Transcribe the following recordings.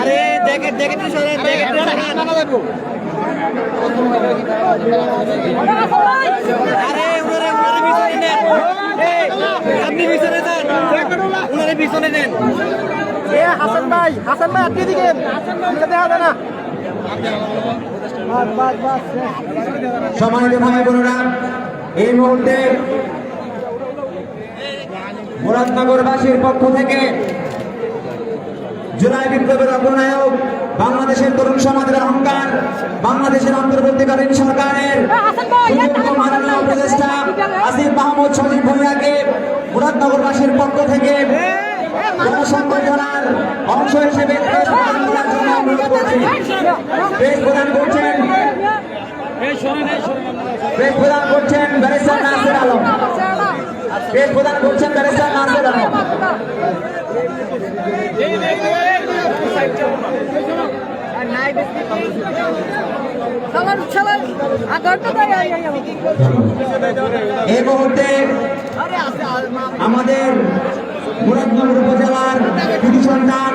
আরে, দেখে দেখে তো সরে, দেখে তো আরে উনারে উনারে পিছনে নেন। আপনি পিছনে দেন উনারে পিছনে দেন এ হাসান ভাই হাসান ভাই আপনি দিকে দেখা যায় না সম্মানিত ভাই বোনেরা এই মুহূর্তে মুরাদনগরবাসীর পক্ষ থেকে জুলাই বিপ্লবের অগ্রনায়ক বাংলাদেশের তরুণ সমাজের অহংকার বাংলাদেশের অন্তর্বর্তীকালীন সরকারের মাননীয় উপদেষ্টা আসিফ মাহমুদ সজীব ভূঁইয়াকে মুরাদনগরবাসীর পক্ষ থেকে জনসংগঠনার অংশ হিসেবে প্রদান করার জন্য অনুরোধ করছি। প্রেস প্রদান করছেন। প্রদান করছেন ব্যারিস্টার নাসির আলম। প্রেস প্রদান করছেন ব্যারিস্টার নাসির আলম। চালান চালান আগারটা দেয় এই মুহূর্তে আমাদের মুরাদনগর উপজেলার কৃতি সন্তান,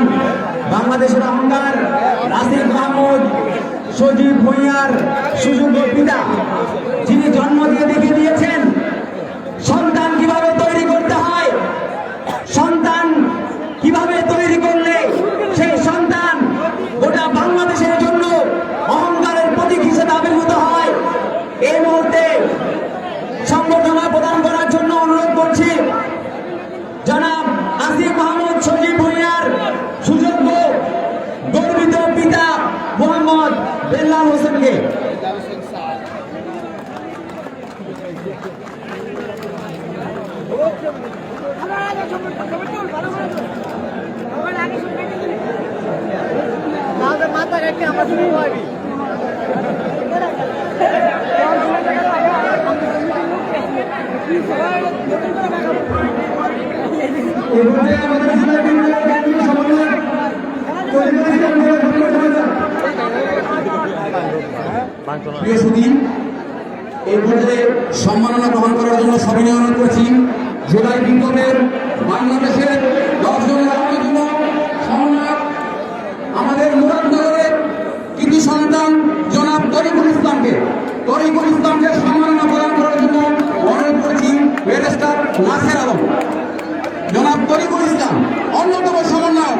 বাংলাদেশের আমদার আসিফ মাহমুদ, সজীব ভুঁইয়ার সুযোগ্য পিতা, যিনি জন্ম দিয়ে দেখে দিয়েছেন সন্তান কীভাবে তৈরি করতে হয় সন্তান কীভাবে তৈরি করলে সেই সন্তান গোটা বাংলাদেশের জন্য অহংকারের প্রতীক হিসেবে আবির্ভূত হয় এই মুহূর্তে সংবর্ধনা প্রদান করার জন্য অনুরোধ করছি জনাব আসিফ মাহমুদ সজীব ভুঁইয়ার সুযোগ্য গর্বিত পিতা বেল্লাল হোসেনকে। মাথা কাটতে আমরা শুরু এই আমাদের প্রিয় সুদী এই পর্যায়ে সম্মাননা গ্রহণ করার জন্য সবিনয় অনুরোধ করছি। জুলাই বিপ্লবের বাংলাদেশের দশ জনের জন্য সমন্বয়ক, আমাদের মুরাদনগরের কৃতি সন্তান জনাব তরিকুল ইসলামকে। তরিকুল ইসলামকে সম্মাননা প্রদান করার জন্য অনুরোধ করছি ব্যারিস্টার নাসের আলম জনাব তরিকুল ইসলাম অন্যতম সমন্বয়ক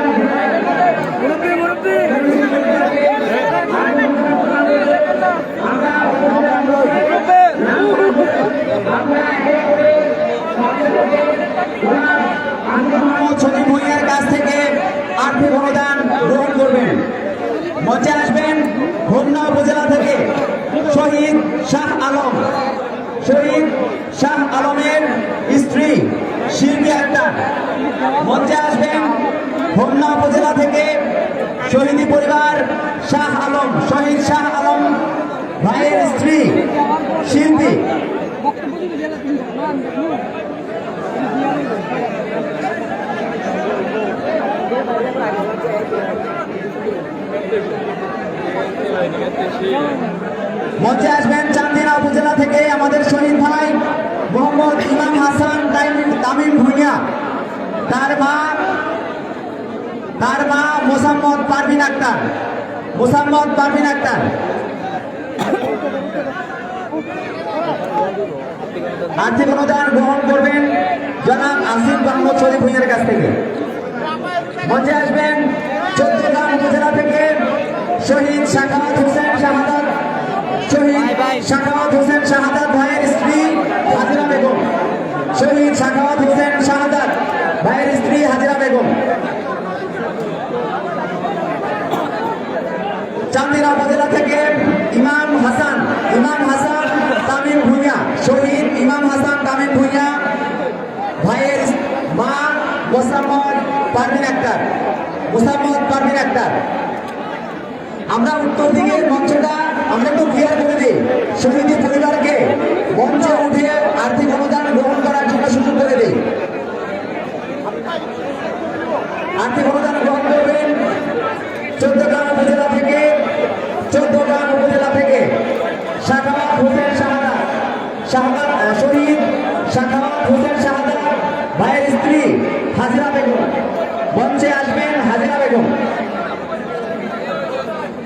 মোহাম্মদ শরীফ ভুঁইয়ার কাছ থেকে আর্থিক অনুদান গ্রহণ করবেন মঞ্চে আসবেন হোমনা উপজেলা থেকে শহীদ শাহ আলম। শহীদ শাহ আলমের স্ত্রী, শিল্পী আক্তার। মঞ্চে আসবেন হোমনা উপজেলা থেকে শহীদী পরিবার শাহ আলম, শহীদ শাহ আলম ভাইয়ের স্ত্রী, শিল্পী মঞ্চে আসবেন চান্দিনা উপজেলা থেকে আমাদের শহীদ ভাই মোহাম্মদ ইমাম হাসান তাইম- ভুঁইয়া তার মা তার মা মোসাম্মদ পারভিন আক্তার। মোসাম্মদ পারভিন আক্তার। আর্থিক অনুদান গ্রহণ করবেন জনাব আসিফ মোহাম্মদ শরীফ ভুঁইয়ার কাছ থেকে। মঞ্চে আসবেন চৌদ্দগ্রাম উপজেলা থেকে শহীদ শাখাওয়াত হোসেন শাহাদাত। শহীদ শাখাওয়াত হোসেন শাহাদাত ভাইয়ের স্ত্রী শহীদ শাখাওয়াত হোসেন শাহাদাত, ভাইয়ের স্ত্রী হাজিরা বেগম। চান্দিনা উপজেলা থেকে ইমাম হাসান ইমাম হাসান তামিম ভুঁইয়া, শহীদ ইমাম হাসান তামিম ভুঁইয়া, ভাইয়ের মা মোসাম্মদ পারভিন আক্তার, মোসাম্মদ পারভিন আক্তার। আমরা উত্তর দিকের মঞ্চটা আমরা একটু ক্লিয়ার করে দিই। শহীদী পরিবারকে মঞ্চে উঠে আর্থিক অনুদান গ্রহণ করার জন্য সুযোগ করে দিই আর্থিক অনুদান গ্রহণ করবেন চোদ্দগ্রাম উপজেলা থেকে চোদ্দগ্রাম উপজেলা থেকে শাখাওয়াত হোসেন শাহাদা আহ, শহীদ শাখাওয়াত হোসেন শাহাদা ভাইয়ের স্ত্রী হাজিরা বেগম। মঞ্চে আসবেন হাজিরা বেগম।